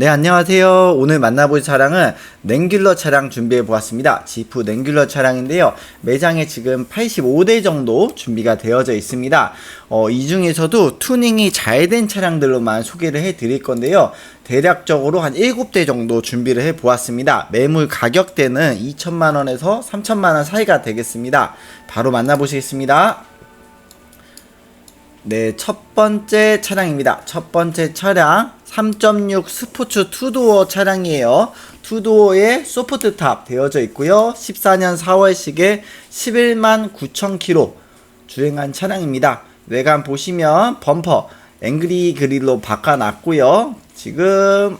네, 안녕하세요. 오늘 만나볼 차량은 냉귤러 차량 준비해 보았습니다. 지프 냉귤러 차량인데요. 매장에 지금 85대 정도 준비가 되어져 있습니다. 어, 이 중에서도 투닝이 잘 된 차량들로만 소개를 해 드릴 건데요. 대략적으로 한 7대 정도 준비를 해 보았습니다. 매물 가격대는 2천만 원에서 3천만 원 사이가 되겠습니다. 바로 만나보시겠습니다. 네, 첫 번째 차량입니다. 첫 번째 차량 3.6 스포츠 투도어 차량이에요. 투도어에 소프트탑 되어져 있고요. 14년 4월식에 11만 9천 킬로 주행한 차량입니다. 외관 보시면 범퍼 앵그리 그릴로 바꿔놨고요. 지금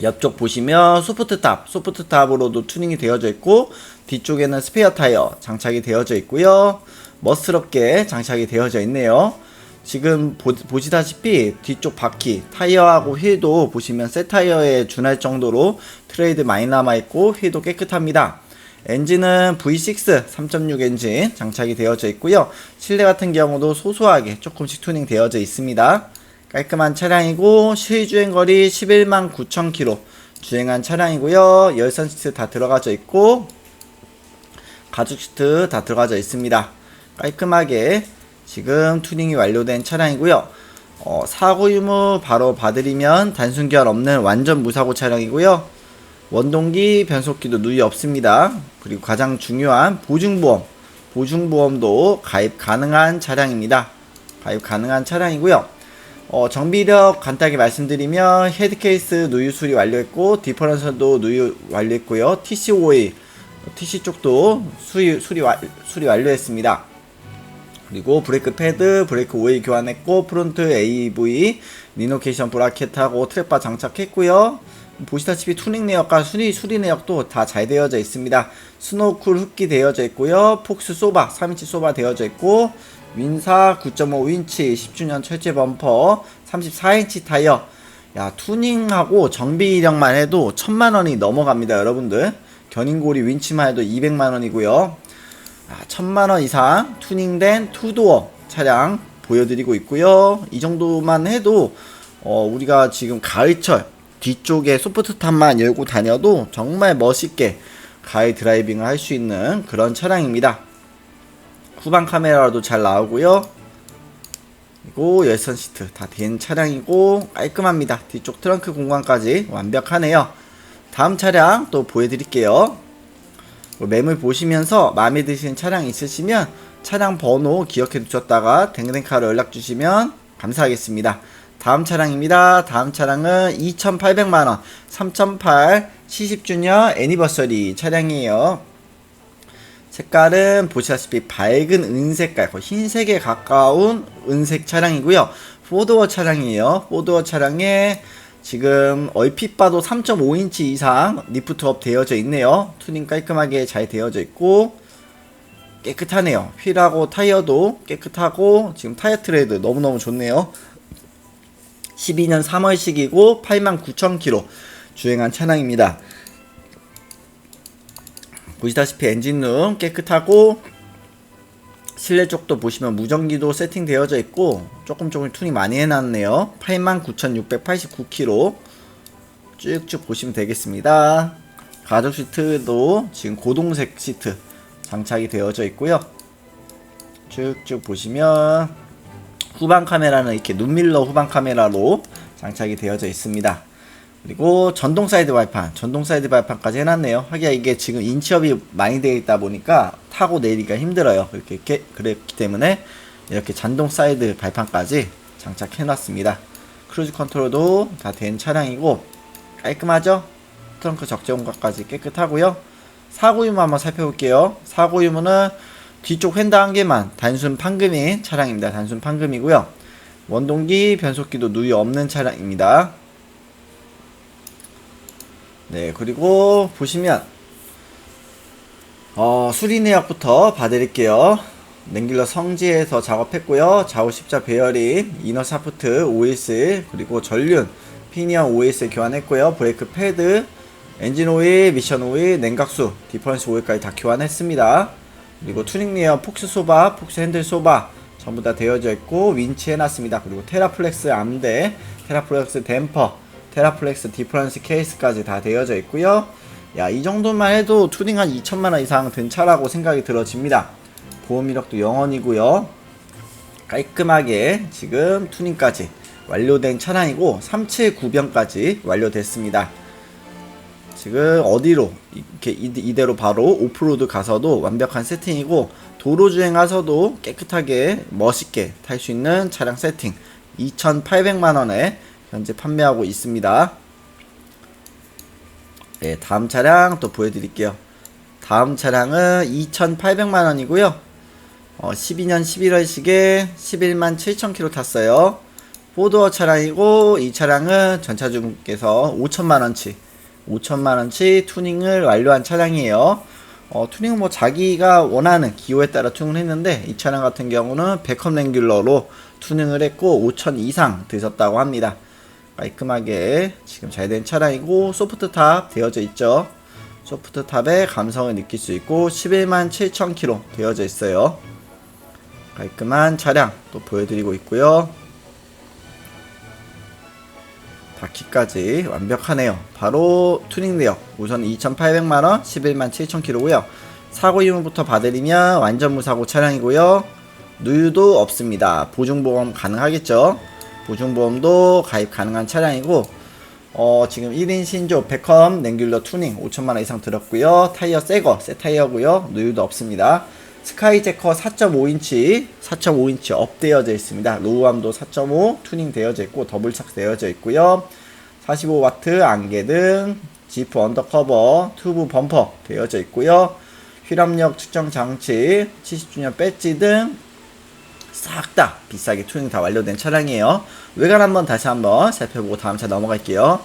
옆쪽 보시면 소프트탑, 소프트탑으로도 튜닝이 되어져 있고 뒤쪽에는 스페어 타이어 장착이 되어져 있고요. 멋스럽게 장착이 되어져 있네요. 지금 보, 보시다시피 뒤쪽 바퀴, 타이어하고 휠도 보시면 새 타이어에 준할 정도로 트레이드 많이 남아있고 휠도 깨끗합니다. 엔진은 V6 3.6 엔진 장착이 되어져 있고요. 실내 같은 경우도 소소하게 조금씩 튜닝 되어져 있습니다. 깔끔한 차량이고 실주행 거리 11만 9천 킬로 주행한 차량이고요. 열선 시트 다 들어가져 있고 가죽 시트 다 들어가져 있습니다. 깔끔하게 지금 튜닝이 완료된 차량이고요. 어, 사고 유무 바로 봐드리면 단순 결 없는 완전 무사고 차량이고요. 원동기 변속기도 누이 없습니다. 그리고 가장 중요한 보증보험, 보증보험도 가입 가능한 차량입니다. 가입 가능한 차량이고요. 어, 정비력 간단하게 말씀드리면 헤드케이스 누유 수리 완료했고 디퍼런서도 누유 완료했고요. TC5A, TC 쪽도 수리, 수리, 와, 수리 완료했습니다. 그리고 브레이크 패드, 브레이크 오일 교환했고 프론트 AV, 리노케이션 브라켓하고 트랩바 장착했고요. 보시다시피 투닝 내역과 수리 수리 내역도 다 잘 되어져 있습니다. 스노쿨 흡기 되어져 있고요. 폭스 소바 3인치 소바 되어져 있고 윈사 9.5 윈치 10주년 철제 범퍼 34인치 타이어 야 투닝하고 정비 이력만 해도 천만 원이 넘어갑니다 여러분들 견인고리 윈치만 해도 200만 원이고요 아, 천만 원 이상 투닝된 투도어 차량 보여드리고 있고요 이 정도만 해도 어, 우리가 지금 가을철 뒤쪽에 소프트탑만 열고 다녀도 정말 멋있게 가을 드라이빙을 할 수 있는 그런 차량입니다 후방 카메라도 잘 나오고요. 그리고 열선 시트 다 된 차량이고 깔끔합니다. 뒤쪽 트렁크 공간까지 완벽하네요. 다음 차량 또 보여드릴게요. 매물 보시면서 마음에 드시는 차량 있으시면 차량 번호 기억해 두셨다가 댕댕카로 연락 주시면 감사하겠습니다. 다음 차량입니다. 다음 차량은 2,800만원 3,800 70주년 애니버서리 차량이에요. 색깔은 보시다시피 밝은 은색깔, 거의 흰색에 가까운 은색 차량이고요. 포도어 차량이에요. 포도어 차량에 지금 얼핏 봐도 3.5인치 이상 리프트업 되어져 있네요. 튜닝 깔끔하게 잘 되어져 있고 깨끗하네요. 휠하고 타이어도 깨끗하고 지금 타이어 트레드 너무너무 좋네요. 12년 3월식이고 89,000km 주행한 차량입니다. 보시다시피 엔진룸 깨끗하고 실내 쪽도 보시면 무전기도 세팅되어져 있고 조금 조금 튜닝 많이 해놨네요. 89,689km 쭉쭉 보시면 되겠습니다. 가죽 시트도 지금 고동색 시트 장착이 되어져 있고요. 쭉쭉 보시면 후방 카메라는 이렇게 눈밀러 후방 카메라로 장착이 되어져 있습니다 그리고 전동 사이드 발판, 전동 사이드 발판까지 해놨네요. 하기야 이게 지금 인치업이 많이 되어 있다 보니까 타고 내리기가 힘들어요. 이렇게, 그랬기 때문에 이렇게 전동 사이드 발판까지 장착해놨습니다. 크루즈 컨트롤도 다 된 차량이고 깔끔하죠? 트렁크 적재 공간까지 깨끗하고요. 사고 유무 한번 살펴볼게요. 사고 유무는 뒤쪽 휀다 한 개만 단순 판금인 차량입니다. 단순 판금이고요. 원동기, 변속기도 누이 없는 차량입니다. 네, 그리고 보시면 어, 수리 내역부터 봐드릴게요. 냉길러 성지에서 작업했고요. 좌우 십자 배열인 이너 샤프트 OS 그리고 전륜 피니언 OS 교환했고요. 브레이크 패드, 엔진 오일, 미션 오일, 냉각수, 디퍼런스 오일까지 다 교환했습니다. 그리고 투닝 레어 폭스 소바, 폭스 핸들 소바 전부 다 되어져 있고 윈치 해놨습니다. 그리고 테라플렉스 암대, 테라플렉스 댐퍼, 테라플렉스 디퍼런스 케이스까지 다 되어져 있고요. 야, 이 정도만 해도 투닝 한 2천만 원 이상 든 차라고 생각이 들어집니다. 보험 이력도 영원이고요. 깔끔하게 지금 투닝까지 완료된 차량이고 379병까지 완료됐습니다. 지금 어디로 이렇게 이- 이대로 바로 오프로드 가서도 완벽한 세팅이고 도로 주행하서도 깨끗하게 멋있게 탈 수 있는 차량 세팅 2,800만 원에 현재 판매하고 있습니다. 네, 다음 차량 또 보여드릴게요. 다음 차량은 2,800만 원이고요. 어, 12년 11월식에 11만 7천 킬로 탔어요. 포도어 차량이고 이 차량은 전차주분께서 5천만 원치, 5천만 원치 투닝을 완료한 차량이에요. 어, 투닝은 뭐 자기가 원하는 기호에 따라 투닝을 했는데 이 차량 같은 경우는 백컴 랭귤러로 투닝을 했고 5천 이상 드셨다고 합니다. 깔끔하게 지금 잘 된 차량이고 소프트 탑 되어져 있죠. 소프트 탑의 감성을 느낄 수 있고 11만 7천 킬로 되어져 있어요. 깔끔한 차량 또 보여드리고 있고요. 바퀴까지 완벽하네요. 바로 투닝 내역 우선 2,800만원 11만 7천 킬로고요. 사고 이후부터 봐드리면 완전 무사고 차량이고요. 누유도 없습니다. 보증보험 가능하겠죠? 보증보험도 가입 가능한 차량이고 어, 지금 1인 신조 백컴 랭귤러 투닝 5천만원 이상 들었고요. 타이어 새거 새 타이어고요. 누유도 없습니다. 스카이제커 4.5인치 4.5인치 업되어져 있습니다. 로우암도 4.5 투닝 되어져 있고 더블 착 되어져 있고요. 45와트 안개등 지프 언더커버 튜브 범퍼 되어져 있고요. 휘람력 측정 장치 70주년 배지 등 싹 다 비싸게 투닝 다 완료된 차량이에요. 외관 한번 다시 한번 살펴보고 다음 차 넘어갈게요.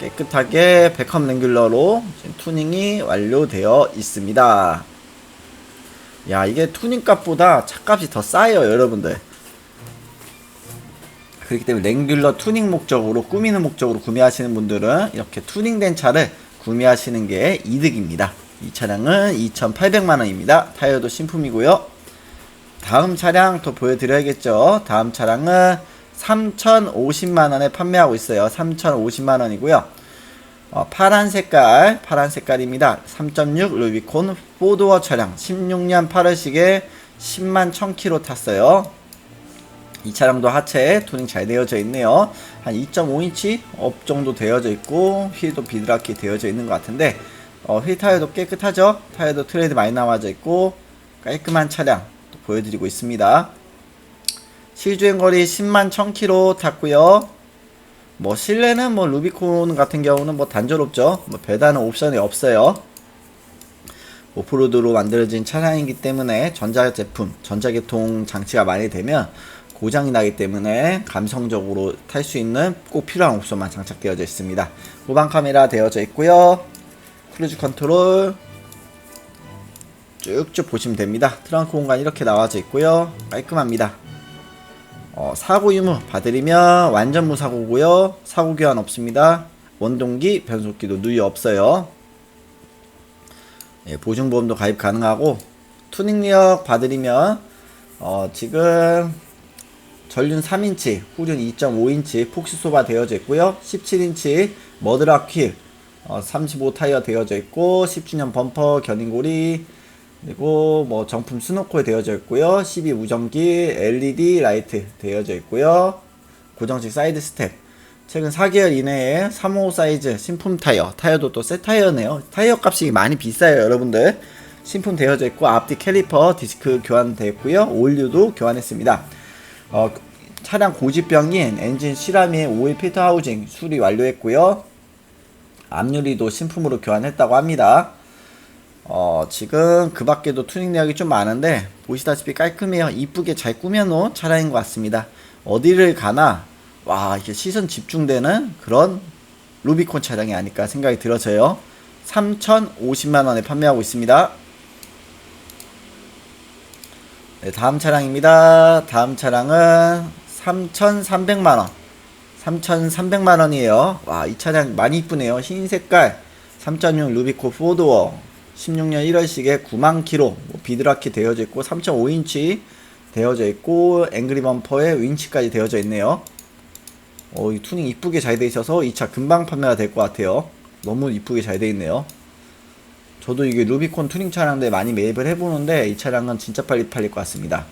깨끗하게 백컴 랭귤러로 투닝이 완료되어 있습니다. 야 이게 투닝 값보다 차값이 더 싸요 여러분들 그렇기 때문에 랭귤러 투닝 목적으로 꾸미는 목적으로 구매하시는 분들은 이렇게 투닝된 차를 구매하시는 게 이득입니다 이 차량은 2,800만 원입니다 타이어도 신품이고요 다음 차량 또 보여드려야겠죠 다음 차량은 3,050만원에 판매하고 있어요 3,050만원이고요 어, 파란 색깔, 파란 색깔입니다. 3.6 루비콘 4도어 차량 16년 8월식에 10만 1000km 탔어요. 이 차량도 하체 투닝 잘 되어져 있네요. 한 2.5인치 업 정도 되어져 있고 휠도 비드라키 되어져 있는 것 같은데 어, 휠 타이어도 깨끗하죠? 타이어도 트레이드 많이 나와져 있고 깔끔한 차량 또 보여드리고 있습니다. 실주행 거리 10만 1000km 탔고요. 뭐 실내는 뭐 루비콘 같은 경우는 뭐 단조롭죠. 뭐 배다는 옵션이 없어요. 오프로드로 만들어진 차량이기 때문에 전자 제품, 전자계통 장치가 많이 되면 고장이 나기 때문에 감성적으로 탈 수 있는 꼭 필요한 옵션만 장착되어져 있습니다. 후방 카메라 되어져 있고요. 크루즈 컨트롤 쭉쭉 보시면 됩니다. 트렁크 공간 이렇게 나와져 있고요. 깔끔합니다. 어, 사고 유무 봐드리면 완전 무사고고요. 사고 교환 없습니다. 원동기, 변속기도 누유 없어요. 예, 보증보험도 가입 가능하고 투닝력 봐드리면 어, 지금 전륜 3인치, 후륜 2.5인치 폭시소바 되어져 있고요. 17인치 머드락 휠, 어, 35 타이어 되어져 있고 10주년 범퍼 견인고리 그리고 뭐 정품 스노코에 되어져 있고요. 12 무전기 LED 라이트 되어져 있고요. 고정식 사이드 스텝. 최근 4개월 이내에 3호 사이즈 신품 타이어. 타이어도 또 새 타이어네요. 타이어 값이 많이 비싸요, 여러분들. 신품 되어져 있고 앞뒤 캘리퍼 디스크 교환되었고요. 오일류도 교환했습니다. 어, 차량 고지병인 엔진 시라미 오일 필터 하우징 수리 완료했고요. 앞유리도 신품으로 교환했다고 합니다. 어, 지금 그 밖에도 투닝 내역이 좀 많은데, 보시다시피 깔끔해요. 이쁘게 잘 꾸며놓은 차량인 것 같습니다. 어디를 가나, 와, 이게 시선 집중되는 그런 루비콘 차량이 아닐까 생각이 들어져요. 3,050만원에 판매하고 있습니다. 네, 다음 차량입니다. 다음 차량은 3,300만원. 3,300만원이에요. 와, 이 차량 많이 이쁘네요. 흰 색깔. 3.6 루비코 4도어. 16년 1월식에 9만 킬로 뭐 비드라키 되어져 있고 3.5인치 되어져 있고 앵그리 범퍼에 윈치까지 되어져 있네요. 어, 이 투닝 이쁘게 잘 돼 있어서 이 차 금방 판매가 될 것 같아요. 너무 이쁘게 잘 돼 있네요. 저도 이게 루비콘 투닝 차량들 많이 매입을 해보는데 이 차량은 진짜 빨리 팔릴 것 같습니다.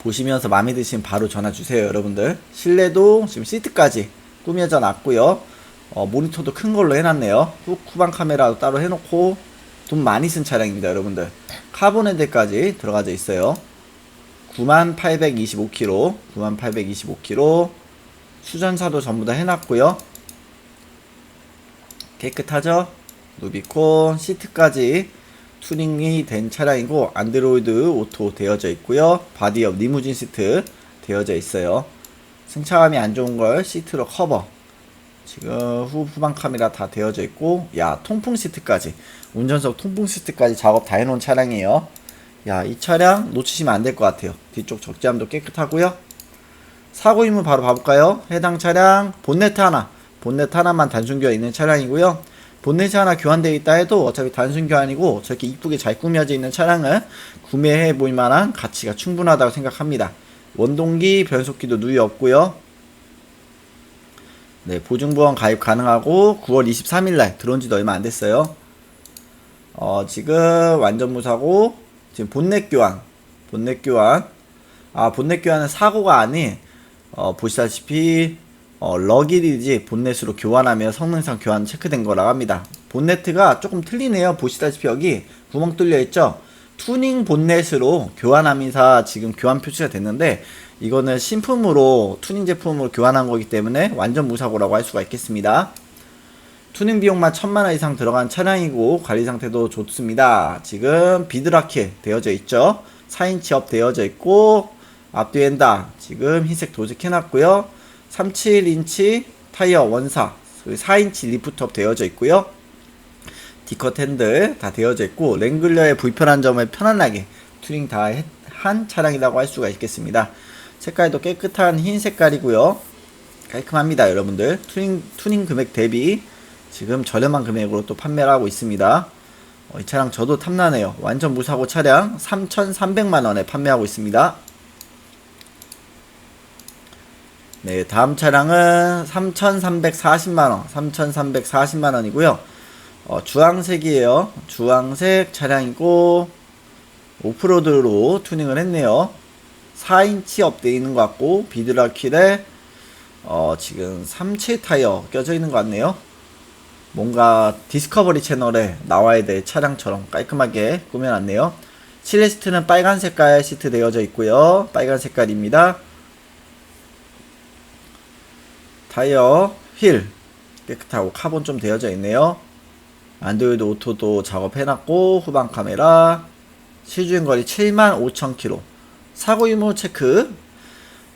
보시면서 마음에 드시면 바로 전화 주세요, 여러분들. 실내도 지금 시트까지 꾸며져 놨고요. 어, 모니터도 큰 걸로 해놨네요. 후, 후방 카메라도 따로 해놓고 돈 많이 쓴 차량입니다, 여러분들. 카본 헤드까지 들어가져 있어요. 9825km, 9825km. 수전사도 전부 다 해놨고요. 깨끗하죠? 루비콘 시트까지 튜닝이 된 차량이고 안드로이드 오토 되어져 있고요. 바디업 리무진 시트 되어져 있어요. 승차감이 안 좋은 걸 시트로 커버. 지금 후, 후방 카메라 다 되어져 있고 야 통풍 시트까지 운전석 통풍 시트까지 작업 다 해놓은 차량이에요. 야 이 차량 놓치시면 안 될 것 같아요. 뒤쪽 적재함도 깨끗하고요. 사고 유무 바로 봐볼까요? 해당 차량 본네트 하나, 본네트 하나만 단순 교환 있는 차량이고요. 본네트 하나 교환되어 있다 해도 어차피 단순 교환이고 저렇게 이쁘게 잘 꾸며져 있는 차량은 구매해 볼 만한 가치가 충분하다고 생각합니다. 원동기, 변속기도 누이 없고요. 네, 보증보험 가입 가능하고 9월 23일 날 들어온 지도 얼마 안 됐어요. 어, 지금 완전 무사고 지금 본넷 교환, 본넷 교환. 아, 본넷 교환은 사고가 아닌 어, 보시다시피 어, 러기리지 본넷으로 교환하면 성능상 교환 체크된 거라고 합니다. 본네트가 조금 틀리네요. 보시다시피 여기 구멍 뚫려 있죠. 투닝 본넷으로 교환하면서 지금 교환 표시가 됐는데 이거는 신품으로 투닝 제품으로 교환한 거기 때문에 완전 무사고라고 할 수가 있겠습니다. 투닝 비용만 천만 원 이상 들어간 차량이고 관리 상태도 좋습니다. 지금 비드라킬 되어져 있죠. 4인치 업 되어져 있고 앞뒤 엔다 지금 흰색 도색 해놨고요. 37인치 타이어 원사 4인치 리프트업 되어져 있고요. 디컷 핸들 다 되어져 있고 랭글러의 불편한 점을 편안하게 튜닝 다 한 차량이라고 할 수가 있겠습니다. 색깔도 깨끗한 흰 색깔이고요. 깔끔합니다, 여러분들. 투닝 투닝 금액 대비 지금 저렴한 금액으로 또 판매를 하고 있습니다. 어, 이 차량 저도 탐나네요. 완전 무사고 차량 3,300만 원에 판매하고 있습니다. 네, 다음 차량은 3,340만원, 3,340만원이고요. 어, 주황색이에요. 주황색 차량이고, 오프로드로 튜닝을 했네요. 4인치 업되어 있는 것 같고, 비드라킬에, 어, 지금 37 타이어 껴져 있는 것 같네요. 뭔가 디스커버리 채널에 나와야 될 차량처럼 깔끔하게 꾸며놨네요. 실내 시트는 빨간 색깔 시트 되어져 있고요. 빨간 색깔입니다. 타이어 휠 깨끗하고 카본 좀 되어져 있네요. 안드로이드 오토도 작업해놨고 후방 카메라 시주행 거리 75,000km 사고 유무 체크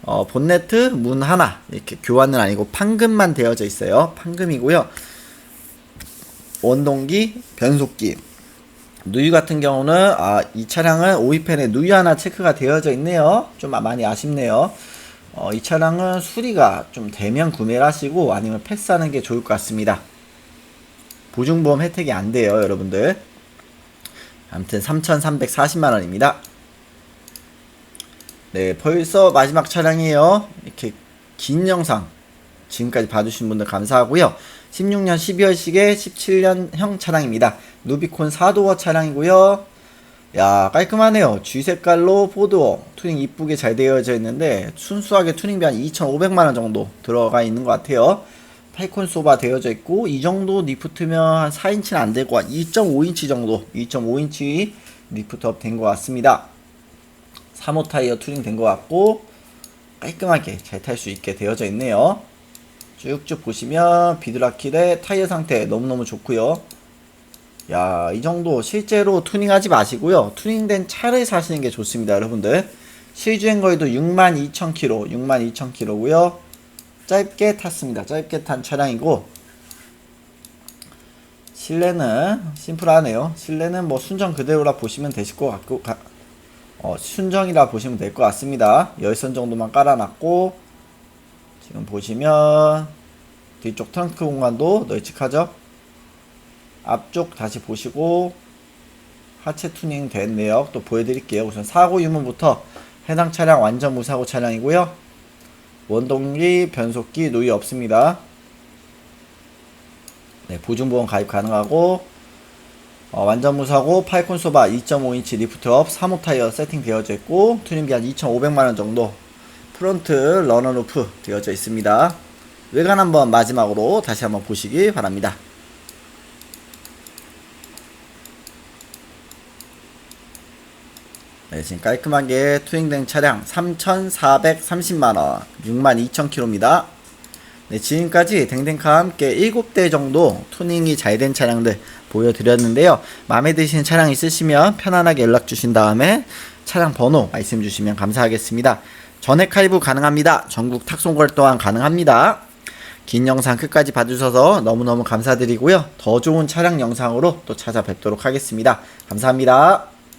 어, 본네트 문 하나 이렇게 교환은 아니고 판금만 되어져 있어요. 판금이고요. 원동기 변속기 누유 같은 경우는 아, 이 차량은 오이펜에 누유 하나 체크가 되어져 있네요. 좀 많이 아쉽네요. 어, 이 차량은 수리가 좀 되면 구매를 하시고 아니면 패스하는 게 좋을 것 같습니다. 보증보험 혜택이 안 돼요, 여러분들. 아무튼 3,340만 원입니다. 네, 벌써 마지막 차량이에요. 이렇게 긴 영상 지금까지 봐주신 분들 감사하고요. 16년 12월식의 17년형 차량입니다. 루비콘 4도어 차량이고요. 야 깔끔하네요 G 색깔로 포드워 투닝 이쁘게 잘 되어져 있는데 순수하게 투닝비 한 2,500만원 정도 들어가 있는 것 같아요 파이콘 소바 되어져 있고 이 정도 리프트면 한 4인치는 안 되고 한 2.5인치 정도 2.5인치 리프트업 된 것 같습니다 3호 타이어 투닝 된 것 같고 깔끔하게 잘 탈 수 있게 되어져 있네요 쭉쭉 보시면 비드라킬의 타이어 상태 너무너무 좋고요 야, 이 정도 실제로 투닝하지 마시고요. 투닝된 차를 사시는 게 좋습니다, 여러분들. 실주행 거리도 62,000km, 62,000km고요. 짧게 탔습니다. 짧게 탄 차량이고 실내는 심플하네요. 실내는 뭐 순정 그대로라 보시면 되실 것 같고 가, 어, 순정이라 보시면 될 것 같습니다. 열선 정도만 깔아놨고 지금 보시면 뒤쪽 트렁크 공간도 널찍하죠? 앞쪽 다시 보시고 하체 투닝 된 내역 또 보여드릴게요. 우선 사고 유무부터 해당 차량 완전 무사고 차량이고요. 원동기, 변속기, 누이 없습니다. 네, 보증보험 가입 가능하고 어, 완전 무사고 파이콘 소바 2.5인치 리프트업 3호 타이어 세팅 되어져 있고 튜닝비 한 2,500만원 정도 프론트 러너 루프 되어져 있습니다. 외관 한번 마지막으로 다시 한번 보시기 바랍니다. 네, 지금 깔끔하게 투행된 차량 3,430만원, 62,000km입니다. 네, 지금까지 댕댕카와 함께 7대 정도 투닝이 잘 된 차량들 보여드렸는데요. 마음에 드시는 차량 있으시면 편안하게 연락 주신 다음에 차량 번호 말씀 주시면 감사하겠습니다. 전액 할부 가능합니다. 전국 탁송거래 또한 가능합니다. 긴 영상 끝까지 봐주셔서 너무너무 감사드리고요. 더 좋은 차량 영상으로 또 찾아뵙도록 하겠습니다. 감사합니다.